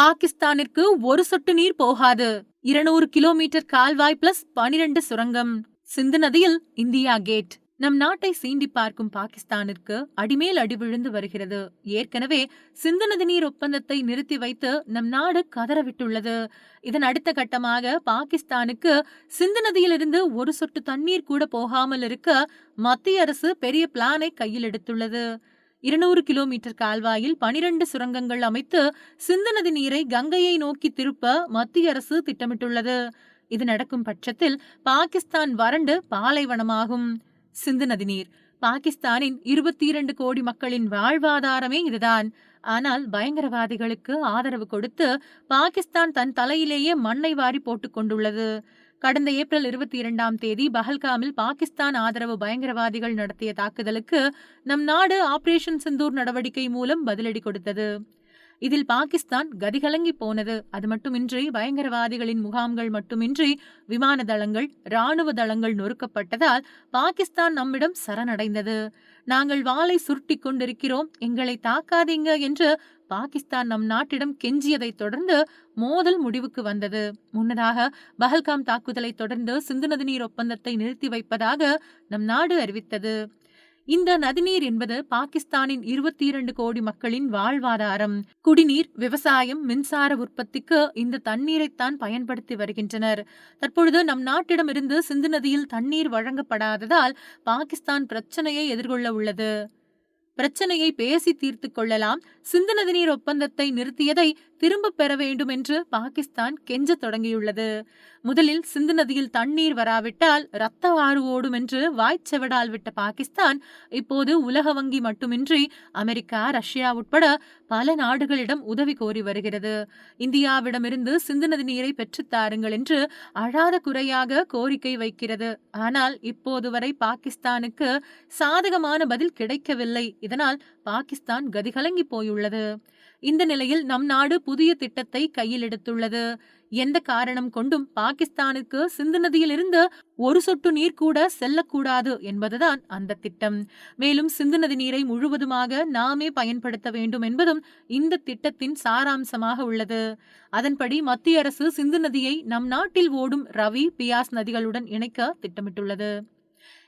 பாகிஸ்தானிற்கு ஒரு சொட்டு நீர் போகாது. இருநூறு கிலோமீட்டர் கால்வாய் பிளஸ் பனிரெண்டு சுரங்கம். சிந்து நதியில் இந்தியா கேட். நம் நாட்டை சீண்டி பார்க்கும் பாகிஸ்தானிற்கு அடிமேல் அடி விழுந்து வருகிறது. ஏற்கனவே சிந்து நதி நீர் ஒப்பந்தத்தை நிறுத்தி வைத்து நம் நாடு கதறவிட்டுள்ளது. இதன் அடுத்த கட்டமாக பாகிஸ்தானுக்கு சிந்து நதியிலிருந்து ஒரு சொட்டு தண்ணீர் கூட போகாமல் இருக்க மத்திய அரசு பெரிய பிளானை கையில் எடுத்துள்ளது. இருநூறு கிலோமீட்டர் கால்வாயில் பனிரண்டு சுரங்கங்கள் அமைத்து சிந்து நதி நீரை கங்கையை நோக்கி திருப்ப மத்திய அரசு திட்டமிட்டுள்ளது. இது நடக்கும் பட்சத்தில் பாகிஸ்தான் வறண்டு பாலைவனமாகும். சிந்து நதி நீர். பாகிஸ்தானின் இருபத்தி இரண்டு கோடி மக்களின் வாழ்வாதாரமே இதுதான். ஆனால் பயங்கரவாதிகளுக்கு ஆதரவு கொடுத்து பாகிஸ்தான் தன் தலையிலேயே மண்ணை வாரி போட்டுக் கொண்டுள்ளது. கடந்த ஏப்ரல் இருபத்தி இரண்டாம் தேதி பஹல்காமில் பாகிஸ்தான் ஆதரவு பயங்கரவாதிகள் நடத்திய தாக்குதலுக்கு நம் நாடு ஆபரேஷன் சிந்தூர் நடவடிக்கை மூலம் பதிலடி கொடுத்தது. இதில் பாகிஸ்தான் கதிகலங்கி போனது. அது மட்டுமின்றி பயங்கரவாதிகளின் முகாம்கள் மட்டுமின்றி விமான தளங்கள் ராணுவ தளங்கள் நொறுக்கப்பட்டதால் பாகிஸ்தான் நம்மிடம் சரணடைந்தது. நாங்கள் வாளை சுருட்டி கொண்டிருக்கிறோம் எங்களை தாக்காதீங்க என்று பாகிஸ்தான் நம் நாட்டிடம் கெஞ்சியதைத் தொடர்ந்து மோதல் முடிவுக்கு வந்தது. முன்னதாக பஹல்காம் தாக்குதலை தொடர்ந்து சிந்து நதிநீர் ஒப்பந்தத்தை நிறுத்தி வைப்பதாக நம் நாடு அறிவித்தது. இந்த நதிநீர் என்பது பாகிஸ்தானின் இருபத்தி இரண்டு கோடி மக்களின் வாழ்வாதாரம். குடிநீர் விவசாயம் மின்சார உற்பத்திக்கு இந்த தண்ணீரைத்தான் பயன்படுத்தி வருகின்றனர். தற்பொழுது நம் நாட்டிடமிருந்து சிந்து நதியில் தண்ணீர் வழங்கப்படாததால் பாகிஸ்தான் பிரச்சனையை எதிர்கொள்ள உள்ளது. பிரச்சனையை பேசி தீர்த்து கொள்ளலாம். சிந்து நதிநீர் ஒப்பந்தத்தை நிறுத்தியதை திரும்ப பெற வேண்டும் என்று பாகிஸ்தான் கெஞ்ச தொடங்கியுள்ளது. முதலில் சிந்து நதியில் தண்ணீர் வராவிட்டால் ரத்த ஆறு ஓடும் என்று வாய்ச்செவடால் விட்ட பாகிஸ்தான் இப்போது உலக வங்கி மட்டுமின்றி அமெரிக்கா ரஷ்யா உட்பட பல நாடுகளிடம் உதவி கோரி வருகிறது. இந்தியாவிடமிருந்து சிந்து நதி நீரை பெற்றுத்தாருங்கள் என்று அழாத குறையாக கோரிக்கை வைக்கிறது. ஆனால் இப்போது வரை பாகிஸ்தானுக்கு சாதகமான பதில் கிடைக்கவில்லை. இதனால் பாகிஸ்தான் கதிகலங்கி போயுள்ளது. இந்த நிலையில் நம் நாடு புதிய திட்டத்தை கையில் எடுத்துள்ளது. எந்த காரணம் கொண்டும் பாகிஸ்தானுக்கு சிந்து நதியிலிருந்து ஒரு சொட்டு நீர் கூட செல்லக்கூடாது என்பதுதான் அந்த திட்டம். மேலும் சிந்து நதி நீரை முழுவதுமாக நாமே பயன்படுத்த வேண்டும் என்பதும் இந்த திட்டத்தின் சாராம்சமாக உள்ளது. அதன்படி மத்திய அரசு சிந்து நதியை நம் நாட்டில் ஓடும் ரவி பியாஸ் நதிகளுடன் இணைக்க திட்டமிட்டுள்ளது.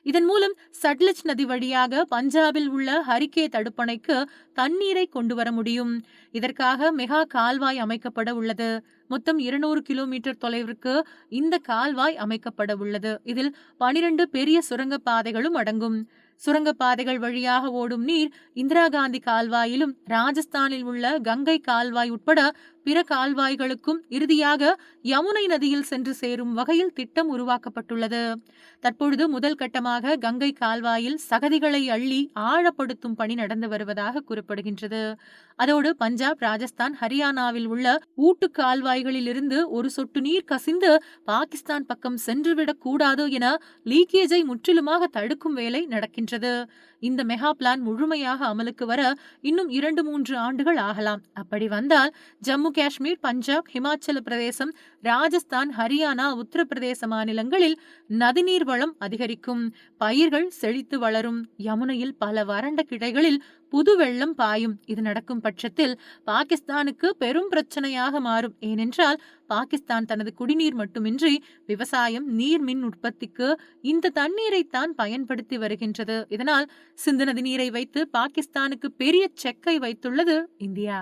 இதன் மூலம் சட்லஜ் நதி வழியாக பஞ்சாபில் உள்ள ஹரிகே தடுப்பணைக்கு தண்ணீரை கொண்டு வர முடியும். இதற்காக மெகா கால்வாய் அமைக்கப்பட உள்ளது. மொத்தம் இருநூறு கிலோமீட்டர் தொலைவிற்கு இந்த கால்வாய் அமைக்கப்பட உள்ளது இதில் பனிரெண்டு பெரிய சுரங்க பாதைகளும் அடங்கும். சுரங்கப்பாதைகள் வழியாக ஓடும் நீர் இந்திரா காந்தி கால்வாயிலும் ராஜஸ்தானில் உள்ள கங்கை கால்வாய் உட்பட பிற கால்வாய்களுக்கும் இறுதியாக யமுனை நதியில் சென்று சேரும் வகையில் திட்டம் உருவாக்கப்பட்டுள்ளது. தற்பொழுது முதல் கட்டமாக கங்கை கால்வாயில் சகதிகளை அள்ளி ஆழப்படுத்தும் பணி நடந்து வருவதாக கூறப்படுகின்றது. அதோடு பஞ்சாப் ராஜஸ்தான் ஹரியானாவில் உள்ள ஊட்டு கால்வாய் இருந்து ஒரு சொட்டு நீர் கசிந்து பாகிஸ்தான் பக்கம் சென்றுவிடக் கூடாது என லீக்கேஜை முற்றிலுமாக தடுக்கும் வேலை நடக்கின்றது. இந்த மெகா பிளான் முழுமையாக அமலுக்கு வர இன்னும் இரண்டு மூன்று ஆண்டுகள் ஆகலாம். அப்படி வந்தால் ஜம்மு காஷ்மீர் பஞ்சாப் ஹிமாச்சல பிரதேசம் ராஜஸ்தான் ஹரியானா உத்தரப்பிரதேச மாநிலங்களில் நதிநீர் வளம் அதிகரிக்கும். பயிர்கள் செழித்து வளரும். யமுனையில் பல வறண்ட கிளைகளில் புது வெள்ளம் பாயும். இது நடக்கும் பட்சத்தில் பாகிஸ்தானுக்கு பெரும் பிரச்சனையாக மாறும். ஏனென்றால் பாகிஸ்தான் தனது குடிநீர் மட்டுமின்றி விவசாயம் நீர் மின் உற்பத்திக்கு இந்த தண்ணீரைத்தான் பயன்படுத்தி வருகின்றது. இதனால் சிந்து நதி நீரை வைத்து பாகிஸ்தானுக்கு பெரிய செக்கை வைத்துள்ளது இந்தியா.